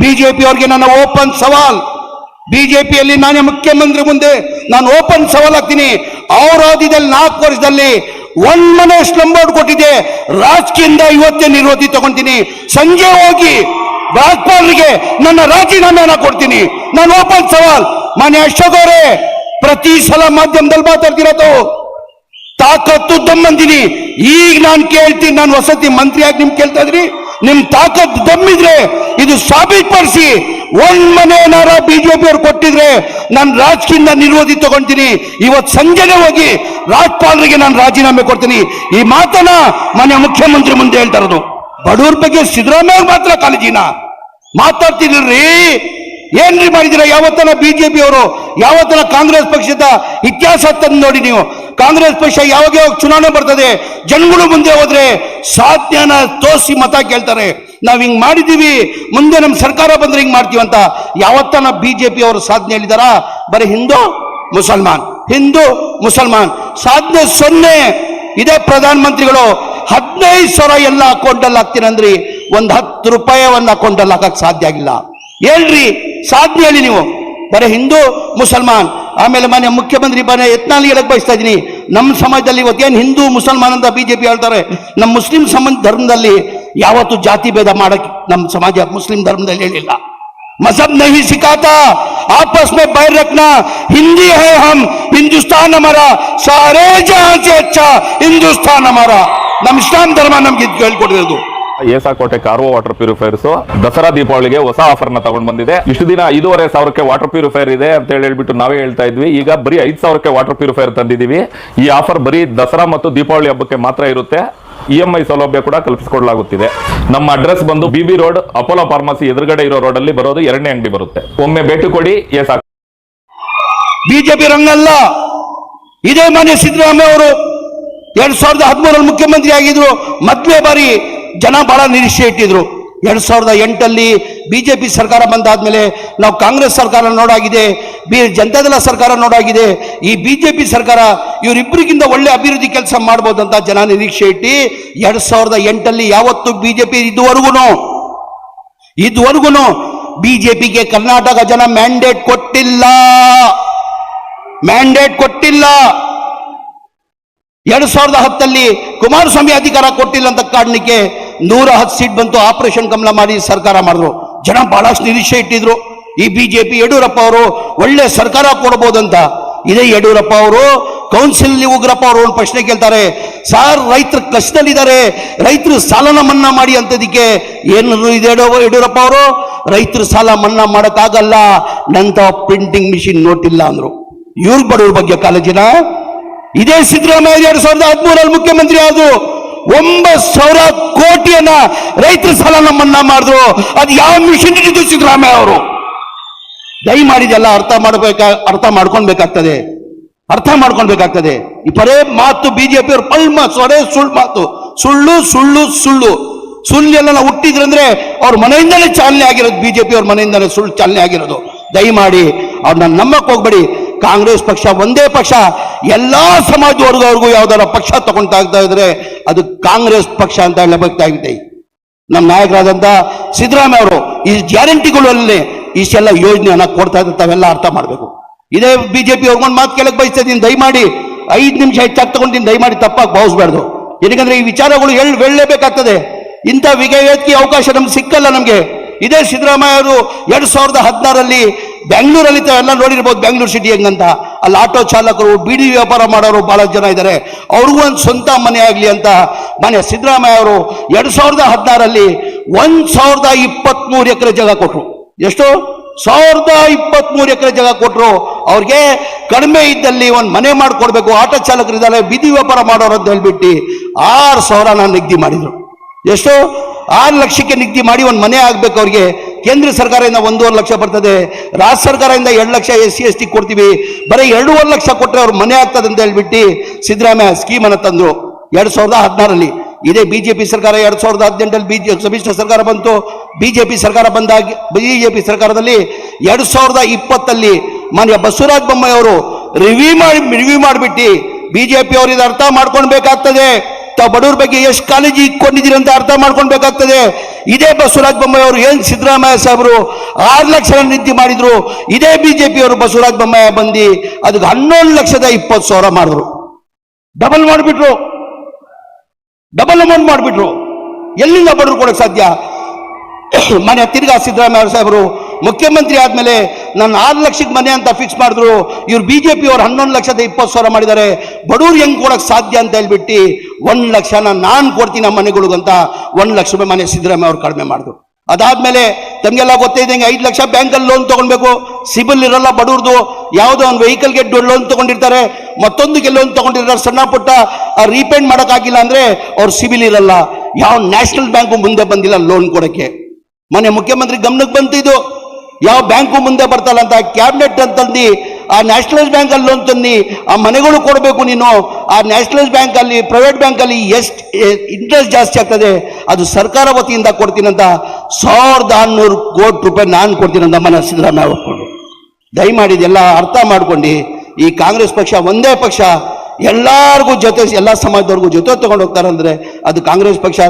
BJP ಅವರಿಗೆ ನನ್ನ open ಸವಾಲ್. ಬಿಜೆಪಿಯಲ್ಲಿ ನಾನೇ ಮುಖ್ಯಮಂತ್ರಿ ಮುಂದೆ ನಾನು ಓಪನ್ ಸವಾಲ್ ಆಗ್ತೀನಿ ಅವ್ರ ನಾಲ್ಕು ವರ್ಷದಲ್ಲಿ ಒಂದ್ ಮನೆ ಸ್ಲಮ್ ಬೋರ್ಡ್ ಕೊಟ್ಟಿದೆ. ರಾಜಕೀಯದಿಂದ ಇವತ್ತೇ ನಿರೋಧಿ ತಗೊಂತೀನಿ. ಸಂಜೆ ಹೋಗಿ ರಾಜ್ಪಾಲರಿಗೆ ನನ್ನ ರಾಜೀನಾಮೆಯನ್ನ ಕೊಡ್ತೀನಿ. ನಾನು ಓಪನ್ ಸವಾಲ್. ಮಾನ್ಯ ಅಶೋಕ್ ಅವರೇ, ಪ್ರತಿ ಸಲ ಮಾಧ್ಯಮದಲ್ಲಿ ಮಾತಾಡ್ತಿರೋದು. ತಾಕತ್ತು ದಮ್ಮಂದಿನಿ. ಈಗ ನಾನು ಕೇಳ್ತೀನಿ, ನಾನು ವಸತಿ ಮಂತ್ರಿಯಾಗಿ ನಿಮ್ ಕೇಳ್ತಾ ಇದ್ರಿ ನಿಮ್ ತಾಕತ್ತು ದಮ್ಮಿದ್ರೆ ಇದು ಸಾಬೀತುಪಡಿಸಿ ಒಂದ್ ಮನೆ ಏನಾರ ಬಿಜೆಪಿ ಅವ್ರು ಕೊಟ್ಟಿದ್ರೆ ನಾನು ರಾಜಕೀಯ ನಿರೋಧಿ ತಗೊಂತೀನಿ. ಇವತ್ತು ಸಂಜೆನೆ ಹೋಗಿ ರಾಜ್ಪಾಲರಿಗೆ ನಾನು ರಾಜೀನಾಮೆ ಕೊಡ್ತೀನಿ. ಈ ಮಾತನ್ನ ಮನೆ ಮುಖ್ಯಮಂತ್ರಿ ಮುಂದೆ ಹೇಳ್ತಾ ಇರೋದು. ಬಡವ್ರ ಬಗ್ಗೆ ಸಿದ್ದರಾಮಯ್ಯ ಮಾತ್ರ ಕಾಳಜಿನ. ಮಾತಾಡ್ತಿದ್ರಿ ಏನ್ರಿ ಮಾಡಿದಿರ ಯಾವತ್ತನ ಬಿಜೆಪಿ ಅವರು ಯಾವತ್ತನ ಕಾಂಗ್ರೆಸ್ ಪಕ್ಷದ ಇತಿಹಾಸ ತಂದು ನೋಡಿ ನೀವು. ಕಾಂಗ್ರೆಸ್ ಪಕ್ಷ ಯಾವಾಗ ಯಾವಾಗ ಚುನಾವಣೆ ಬರ್ತದೆ, ಜನಗಳು ಮುಂದೆ ಹೋದ್ರೆ ಸಾಧ್ಯನ ತೋರಿಸಿ ಮತ ಕೇಳ್ತಾರೆ. ನಾವ್ ಹಿಂಗೆ ಮಾಡಿದೀವಿ, ಮುಂದೆ ನಮ್ಮ ಸರ್ಕಾರ ಬಂದ್ರೆ ಹಿಂಗ್ ಮಾಡ್ತೀವಿ ಅಂತ ಜೆ ಪಿ ಅವರು ಸಾಧನೆ ಹೇಳಿದಾರ? ಬರೀ ಹಿಂದೂ, ಮುಸಲ್ಮಾನ್. ಹಿಂದೂ, ಮುಸಲ್ಮಾನ್. ಸಾಧನೆ ಸೊನ್ನೆ. ಇದೇ ಪ್ರಧಾನ ಮಂತ್ರಿಗಳು ಹದಿನೈದು ಸಾವಿರ ಎಲ್ಲ ಅಕೌಂಟಲ್ಲಿ ಹಾಕ್ತೀನಿ ಅಂದ್ರಿ, ಒಂದ್ ಹತ್ತು ರೂಪಾಯಿ ಒಂದು ಅಕೌಂಟಲ್ಲಿ ಹಾಕಕ್ ಸಾಧ್ಯ ಆಗಿಲ್ಲ. ಹೇಳ್ರಿ, ಸಾಧನೆ ಹೇಳಿ ನೀವು. ಬರೀ ಹಿಂದೂ, ಮುಸಲ್ಮಾನ್. ಆಮೇಲೆ ಮನೆ ಮುಖ್ಯಮಂತ್ರಿ ಮನೆ ಯತ್ನಾಲಿ ಹೇಳಕ್ ಬಯಸ್ತಾ ಇದ್ದೀನಿ. ನಮ್ಮ ಸಮಾಜದಲ್ಲಿ ಇವತ್ತೇನು ಹಿಂದೂ, ಮುಸಲ್ಮಾನ್ ಅಂತ ಬಿಜೆಪಿ ಹೇಳ್ತಾರೆ. ನಮ್ಮ ಮುಸ್ಲಿಂ ಸಂಬಂಧ ಧರ್ಮದಲ್ಲಿ ಯಾವತ್ತು ಜಾತಿ ಭೇದ ಮಾಡಕ್ ನಮ್ಮ ಸಮಾಜ ಮುಸ್ಲಿಂ ಧರ್ಮದಲ್ಲಿ ಹೇಳಿಲ್ಲ मजहब नहीं सिखाता आपस में बैर रखना हिंदी है हम हिंदुस्तान हमारा सारे जहां से अच्छा हिंदुस्तान हमारा ನಮ್ ಇಸ್ಲಾಂ ಧರ್ಮ ನಮ್ಗೆ ಇದು ಹೇಳ್ಕೊಟ್ಟಿರೋದು ಏಸಾಕೋಟೆ ಕಾರ್ವೋ ವಾಟರ್ ಪ್ಯೂರಿಫೈರ್ಸ್ ದಸರಾ ದೀಪಾವಳಿಗೆ ಹೊಸ ಆಫರ್ ನ ತಗೊಂಡ್ ಬಂದಿದೆ ಇಷ್ಟು ದಿನ ಐದೂವರೆ ಸಾವಿರಕ್ಕೆ ವಾಟರ್ ಪ್ಯೂರಿಫೈರ್ ಇದೆ ಅಂತ ಹೇಳಿ ಹೇಳ್ಬಿಟ್ಟು ನಾವೇ ಹೇಳ್ತಾ ಇದ್ವಿ ಈಗ ಬರೀ ಐದ್ ಸಾವಿರಕ್ಕೆ ವಾಟರ್ ಪ್ಯೂರಿಫೈರ್ ತಂದಿದೀವಿ ಈ ಆಫರ್ ಬರೀ ದಸರಾ ಮತ್ತು ದೀಪಾವಳಿ ಹಬ್ಬಕ್ಕೆ ಮಾತ್ರ ಇರುತ್ತೆ ಇ ಎಂ ಸೌಲಭ್ಯ ಕೂಡ ಕಲ್ಪಿಸಿಕೊಡಲಾಗುತ್ತಿದೆ. ನಮ್ಮ ಅಡ್ರೆಸ್ ಬಂದು B B road, Apollo pharmacy ಎದುರುಗಡೆ ಇರೋ ರೋಡ್ ಅಲ್ಲಿ ಬರೋದು ಎರಡನೇ ಅಂಗಡಿ ಬರುತ್ತೆ. ಒಮ್ಮೆ ಭೇಟಿ ಕೊಡಿ ಎಸ್ ಬಿಜೆಪಿ ರಂಗಲ್ಲ. ಇದೇ ಮಾನ್ಯ ಸಿದ್ದರಾಮಯ್ಯ ಅವರು ಎರಡ್ ಸಾವಿರದ ಹದಿಮೂರಲ್ಲಿ ಮುಖ್ಯಮಂತ್ರಿ ಆಗಿದ್ರು ಮೊದಲೇ ಬಾರಿ ಜನ ಬಹಳ ನಿರೀಕ್ಷೆ ಇಟ್ಟಿದ್ರು. ಎರಡ್ ಸಾವಿರದ ಎಂಟಲ್ಲಿ ಬಿಜೆಪಿ ಸರ್ಕಾರ ಬಂದಾದ್ಮೇಲೆ ನಾವು ಕಾಂಗ್ರೆಸ್ ಸರ್ಕಾರ ನೋಡಾಗಿದೆ ಬಿ ಜನತಾದಳ ಸರ್ಕಾರ ನೋಡಾಗಿದೆ. ಈ ಬಿಜೆಪಿ ಸರ್ಕಾರ ಇವರಿಬ್ಬರಿಗಿಂತ ಒಳ್ಳೆ ಅಭಿವೃದ್ಧಿ ಕೆಲಸ ಮಾಡ್ಬೋದಂತ ಜನ ನಿರೀಕ್ಷೆ ಇಟ್ಟು ಎರಡ್ ಸಾವಿರದ ಎಂಟಲ್ಲಿ ಯಾವತ್ತು ಬಿಜೆಪಿ ಇದುವರೆಗೂ ಇದುವರೆಗೂ ಪಿಗೆ ಕರ್ನಾಟಕ ಜನ ಮ್ಯಾಂಡೇಟ್ ಕೊಟ್ಟಿಲ್ಲ ಮ್ಯಾಂಡೇಟ್ ಕೊಟ್ಟಿಲ್ಲ. ಎರಡ್ ಸಾವಿರದ ಹತ್ತಲ್ಲಿ ಕುಮಾರಸ್ವಾಮಿ ಅಧಿಕಾರ ಕೊಟ್ಟಿಲ್ಲ ಅಂತ ಕಾರಣಕ್ಕೆ ನೂರ ಹತ್ತು ಸೀಟ್ ಬಂತು ಆಪರೇಷನ್ ಕಮಲ ಮಾಡಿ ಸರ್ಕಾರ ಮಾಡಿದ್ರು. ಜನ ಬಹಳಷ್ಟು ನಿರೀಕ್ಷೆ ಇಟ್ಟಿದ್ರು. ಈ ಬಿಜೆಪಿ ಯಡಿಯೂರಪ್ಪ ಅವರು ಒಳ್ಳೆ ಸರ್ಕಾರ ಕೊಡ್ಬೋದಂತ. ಇದೇ ಯಡಿಯೂರಪ್ಪ ಅವರು ಕೌನ್ಸಿಲ್ ಉಗ್ರಪ್ಪ ಅವರು ಒಂದು ಪ್ರಶ್ನೆ ಕೇಳ್ತಾರೆ, ಸಾರ್ ರೈತರು ಕಷ್ಟದಲ್ಲಿದ್ದಾರೆ, ರೈತರು ಸಾಲನ ಮನ್ನಾ ಮಾಡಿ ಅಂತದಕ್ಕೆ ಏನು ಇದೆ ಯಡಿಯೂರಪ್ಪ- ಅವರು? ರೈತರು ಸಾಲ ಮನ್ನಾ ಮಾಡಕ್ಕಾಗಲ್ಲ, ನಂತ ಪ್ರಿಂಟಿಂಗ್ ಮಿಷಿನ್ ನೋಟ್ ಇಲ್ಲ ಅಂದ್ರು. ಇವ್ರು ಬಡವ್ರ ಬಗ್ಗೆ ಕಾಲೇಜಿನ? ಇದೇ ಸಿದ್ದರಾಮಯ್ಯ, ಎರಡ್ ಸಾವಿರದ ಹದಿಮೂರಲ್ಲಿ ಮುಖ್ಯಮಂತ್ರಿ ಆದ್ರು. ಒಂಬತ್ತು ಸಾವಿರ ಕೋಟಿಯನ್ನ ರೈತರ ಸಾಲ ನಮ್ಮನ್ನ ಮಾಡಿದ್ರು. ಅದು ಯಾವ ಮಿಷನ್ ಇಟ್ಟಿದ್ದು ಸಿದ್ದರಾಮಯ್ಯ ಅವರು? ದಯಮಾಡಿದೆಲ್ಲ ಅರ್ಥ ಮಾಡ್ಬೇಕಾ, ಅರ್ಥ ಮಾಡ್ಕೊಳ್ಬೇಕಾಗ್ತದೆ. ಅರ್ಥ ಮಾಡ್ಕೊಳ್ಬೇಕಾಗ್ತದೆ. ಈ ಬರೇ ಮಾತು ಬಿಜೆಪಿ ಅವ್ರ ಮಾತು ಸೊಡೆ ಸುಳ್ಳು ಮಾತು. ಸುಳ್ಳು ಸುಳ್ಳು ಸುಳ್ಳು. ಸುಳ್ಳೆಲ್ಲ ನಾವು ಹುಟ್ಟಿದ್ರಂದ್ರೆ ಅವ್ರ ಮನೆಯಿಂದಲೇ ಚಾಲನೆ ಆಗಿರೋದು ಬಿಜೆಪಿ ಅವ್ರ ಮನೆಯಿಂದಲೇ ಸುಳ್ಳು ಚಾಲನೆ ಆಗಿರೋದು. ದಯಮಾಡಿ ಅವ್ರನ್ನ ನಂಬಕ್ ಹೋಗ್ಬೇಡಿ. ಕಾಂಗ್ರೆಸ್ ಪಕ್ಷ, ಒಂದೇ ಪಕ್ಷ, ಎಲ್ಲ ಸಮಾಜ ವರ್ಗದವ್ರಿಗೂ ಯಾವ್ದಾರ ಪಕ್ಷ ಇದ್ದ ಇದ್ರೆ ಅದು ಕಾಂಗ್ರೆಸ್ ಪಕ್ಷ ಅಂತ ಹೇಳಬೇಕಾಗಿದೆ ನಮ್ಮ ನಾಯಕರಾದಂತ ಸಿದ್ದರಾಮಯ್ಯ ಅವರು ಈ ಗ್ಯಾರಂಟಿಗಳಲ್ಲಿ ಇಷ್ಟೆಲ್ಲ ಯೋಜನೆಯನ್ನ ಕೊಡ್ತಾ ಇದ್ದಾರೆ, ತಾವೆಲ್ಲ ಅರ್ಥ ಮಾಡಬೇಕು. ಇದೇ ಬಿಜೆಪಿ ಅವ್ರಿಗೊಂದು ಮಾತು ಕೇಳಕ್ ಬಯಸ್ತಾ ಇದ್ದೀನಿ, ದಯಮಾಡಿ ಐದು ನಿಮಿಷ ಹೆಚ್ಚಾಗಿ ತಗೊಂಡಿದ್ದೀನಿ, ದಯಮಾಡಿ ತಪ್ಪಾಗಿ ಭಾವಿಸ್ಬಾರ್ದು. ಏನಕ್ಕಂದ್ರೆ ಈ ವಿಚಾರಗಳು ಹೇಳ್ ಹೇಳಲೇಬೇಕಾಗ್ತದೆ. ಇಂಥ ವಿಗಯಕ್ಕೆ ಅವಕಾಶ ನಮ್ಗೆ ಸಿಕ್ಕಲ್ಲ ನಮಗೆ. ಇದೇ ಸಿದ್ದರಾಮಯ್ಯ ಅವರು ಎರಡ್ ಸಾವಿರದ ಹದಿನಾರಲ್ಲಿ ಬೆಂಗಳೂರಲ್ಲಿ ತಾವೆಲ್ಲ ನೋಡಿರ್ಬೋದು, ಬೆಂಗಳೂರು ಸಿಟಿ ಹೆಂಗಂತ. ಅಲ್ಲಿ ಆಟೋ ಚಾಲಕರು, ಬೀಡಿ ವ್ಯಾಪಾರ ಮಾಡೋರು ಬಹಳ ಜನ ಇದ್ದಾರೆ ಅವ್ರಿಗೂ ಒಂದು ಸ್ವಂತ ಮನೆ ಆಗಲಿ ಅಂತ ಮನೆ ಸಿದ್ದರಾಮಯ್ಯ ಅವರು ಎರಡು ಸಾವಿರದ ಹದಿನಾರಲ್ಲಿ ಒಂದು ಸಾವಿರದ ಇಪ್ಪತ್ತ್ಮೂರು ಎಕರೆ ಜಾಗ ಕೊಟ್ಟರು ಎಷ್ಟು? ಸಾವಿರದ ಇಪ್ಪತ್ಮೂರು ಎಕರೆ ಜಾಗ ಕೊಟ್ಟರು ಅವ್ರಿಗೆ ಕಡಿಮೆ ಇದ್ದಲ್ಲಿ ಒಂದು ಮನೆ ಮಾಡಿಕೊಡ್ಬೇಕು. ಆಟೋ ಚಾಲಕರಿದ್ದಾರೆ ಬೀದಿ ವ್ಯಾಪಾರ ಮಾಡೋರು ಅಂತ ಹೇಳ್ಬಿಟ್ಟು ಆರು ಸಾವಿರ ನಾನು ನಿಗದಿ ಮಾಡಿದರು. ಎಷ್ಟು? ಆರು ಲಕ್ಷಕ್ಕೆ ನಿಗದಿ ಮಾಡಿ ಒಂದು ಮನೆ ಆಗಬೇಕು ಅವ್ರಿಗೆ. ಕೇಂದ್ರ ಸರ್ಕಾರದಿಂದ ಒಂದೂವರೆ ಲಕ್ಷ ಬರ್ತದೆ. ರಾಜ್ಯ ಸರ್ಕಾರದಿಂದ ಎರಡು lakh S C, S T ಕೊಡ್ತೀವಿ. ಬರೀ ಎರಡೂವರೆ ಲಕ್ಷ ಕೊಟ್ಟರೆ ಅವ್ರ ಮನೆ ಆಗ್ತದೆ ಅಂತ ಹೇಳ್ಬಿಟ್ಟು ಸಿದ್ದರಾಮಯ್ಯ ಸ್ಕೀಮನ್ನು ತಂದರು. ಎರಡ್ ಸಾವಿರದ ಹದಿನಾರಲ್ಲಿ ಇದೇ ಬಿಜೆಪಿ ಸರ್ಕಾರ ಎರಡು ಸಾವಿರದ ಹದಿನೆಂಟರಲ್ಲಿ ಬಿಜೆ, ಸಮ್ಮಿಶ್ರ ಸರ್ಕಾರ ಬಂತು. ಬಿಜೆಪಿ ಸರ್ಕಾರ ಬಂದಾಗ, ಬಿಜೆಪಿ ಸರ್ಕಾರದಲ್ಲಿ ಎರಡು ಸಾವಿರದ ಇಪ್ಪತ್ತಲ್ಲಿ ಮಾನ್ಯ ಬಸವರಾಜ ಬೊಮ್ಮಾಯಿ ಅವರು ರಿವ್ಯೂ ಮಾಡಿ ರಿವ್ಯೂ ಮಾಡಿಬಿಟ್ಟು ಬಿಜೆಪಿ ಅವರು ಇದು ಅರ್ಥ ಮಾಡ್ಕೊಳ್ಬೇಕಾಗ್ತದೆ. ತಾವು ಬಡವ್ರ ಬಗ್ಗೆ ಎಷ್ಟು ಕಾಳಜಿ ಇಟ್ಕೊಂಡಿದ್ದೀರಿ ಅಂತ ಅರ್ಥ ಮಾಡ್ಕೊಳ್ಬೇಕಾಗ್ತದೆ. ಇದೇ ಬಸವರಾಜ ಬೊಮ್ಮಾಯಿ ಅವರು ಏನ್ ಸಿದ್ದರಾಮಯ್ಯ ಸಾಹೇಬರು ಆರು ಲಕ್ಷ ನಿಧಿ ಮಾಡಿದ್ರು. ಇದೇ ಬಿಜೆಪಿ ಅವರು ಬಸವರಾಜ ಬೊಮ್ಮಾಯಿ ಬಂದು ಅದಕ್ಕೆ ಹನ್ನೊಂದು ಲಕ್ಷದ ಇಪ್ಪತ್ತು ಸಾವಿರ ಮಾಡಿದ್ರು. ಡಬಲ್ ಮಾಡಿಬಿಟ್ರು. ಡಬಲ್ ಅಮೌಂಟ್ ಮಾಡಿಬಿಟ್ರು. ಎಲ್ಲಿಂದ ಬಡವ್ರು ಕೊಡಕ್ಕೆ ಸಾಧ್ಯ? ಮನೆ ತಿರ್ಗಾ ಸಿದ್ದರಾಮಯ್ಯ ಸಾಹೇಬರು ಮುಖ್ಯಮಂತ್ರಿ ಆದ್ಮೇಲೆ ನಾನು ಆರು ಲಕ್ಷಕ್ಕೆ ಮನೆ ಅಂತ ಫಿಕ್ಸ್ ಮಾಡಿದ್ರು. ಇವ್ರು ಬಿ ಜೆ ಪಿ ಅವರು ಹನ್ನೊಂದು ಲಕ್ಷದ ಇಪ್ಪತ್ತು ಸಾವಿರ ಮಾಡಿದ್ದಾರೆ. ಬಡವ್ರು ಹೆಂಗೆ ಕೊಡಕ್ ಸಾಧ್ಯ ಅಂತ ಹೇಳ್ಬಿಟ್ಟು ಒಂದು ಲಕ್ಷನ ನಾನು ಕೊಡ್ತೀನಿ ನಮ್ಮ ಮನೆಗಳಿಗಂತ ಒಂದು ಲಕ್ಷ ರೂಪಾಯಿ ಮನೆ ಸಿದ್ದರಾಮಯ್ಯ ಅವ್ರು ಕಡಿಮೆ ಮಾಡಿದ್ರು. ಅದಾದಮೇಲೆ ತಮಗೆಲ್ಲ ಗೊತ್ತೇ ಇದ್ದಂಗೆ ಐದು ಲಕ್ಷ ಬ್ಯಾಂಕಲ್ಲಿ ಲೋನ್ ತಗೊಳ್ಬೇಕು. ಸಿಬಿಲ್ ಇರಲ್ಲ ಬಡವ್ರದು. ಯಾವುದೋ ಒಂದು ವೆಹಿಕಲ್ಗೆ ಲೋನ್ ತಗೊಂಡಿರ್ತಾರೆ. ಮತ್ತೊಂದಕ್ಕೆ ಲೋನ್ ತಗೊಂಡಿರ್ತಾರೆ. ಸಣ್ಣ ಪುಟ್ಟ ರೀಪೇಂಟ್ ಮಾಡೋಕ್ಕಾಗಿಲ್ಲ ಅಂದ್ರೆ ಅವ್ರ ಸಿಬಿಲ್ ಇರಲ್ಲ. ಯಾವ ನ್ಯಾಷನಲ್ ಬ್ಯಾಂಕು ಮುಂದೆ ಬಂದಿಲ್ಲ ಲೋನ್ ಕೊಡಕ್ಕೆ. ಮೊನ್ನೆ ಮುಖ್ಯಮಂತ್ರಿ ಗಮನಕ್ಕೆ ಬಂತಿದ್ದು ಯಾವ ಬ್ಯಾಂಕು ಮುಂದೆ ಬರ್ತಲ್ಲ ಅಂತ ಕ್ಯಾಬಿನೆಟ್ ಅಂತಂದು ಆ ನ್ಯಾಷನಲೈಸ್ ಬ್ಯಾಂಕ್ ಅಲ್ಲಿ ಲೋನ್ ತಂದು ಆ ಮನೆಗಳು ಕೊಡಬೇಕು ನೀನು, ಆ ನ್ಯಾಷನಲೈಸ್ ಬ್ಯಾಂಕ್ ಅಲ್ಲಿ ಪ್ರೈವೇಟ್ ಬ್ಯಾಂಕ್ ಅಲ್ಲಿ ಎಷ್ಟು ಇಂಟ್ರೆಸ್ಟ್ ಜಾಸ್ತಿ ಆಗ್ತದೆ, ಅದು ಸರ್ಕಾರ ವತಿಯಿಂದ ಕೊಡ್ತೀನಂತ ಸಾವಿರದ ಆರುನೂರು ಕೋಟಿ ರೂಪಾಯಿ ನಾನು ಕೊಡ್ತೀನಂತ ಮನೆ ಸಿದ್ದರಾಮಯ್ಯ ಒಪ್ಕೊಂಡು. ದಯಮಾಡಿ ಇದೆಲ್ಲ ಅರ್ಥ ಮಾಡ್ಕೊಂಡು, ಈ ಕಾಂಗ್ರೆಸ್ ಪಕ್ಷ ಒಂದೇ ಪಕ್ಷ, ಎಲ್ಲಾರ್ಗೂ ಜೊತೆ, ಎಲ್ಲ ಸಮಾಜದವ್ರಿಗೂ ಜೊತೆ ತಗೊಂಡು ಹೋಗ್ತಾರಂದ್ರೆ ಅದು ಕಾಂಗ್ರೆಸ್ ಪಕ್ಷ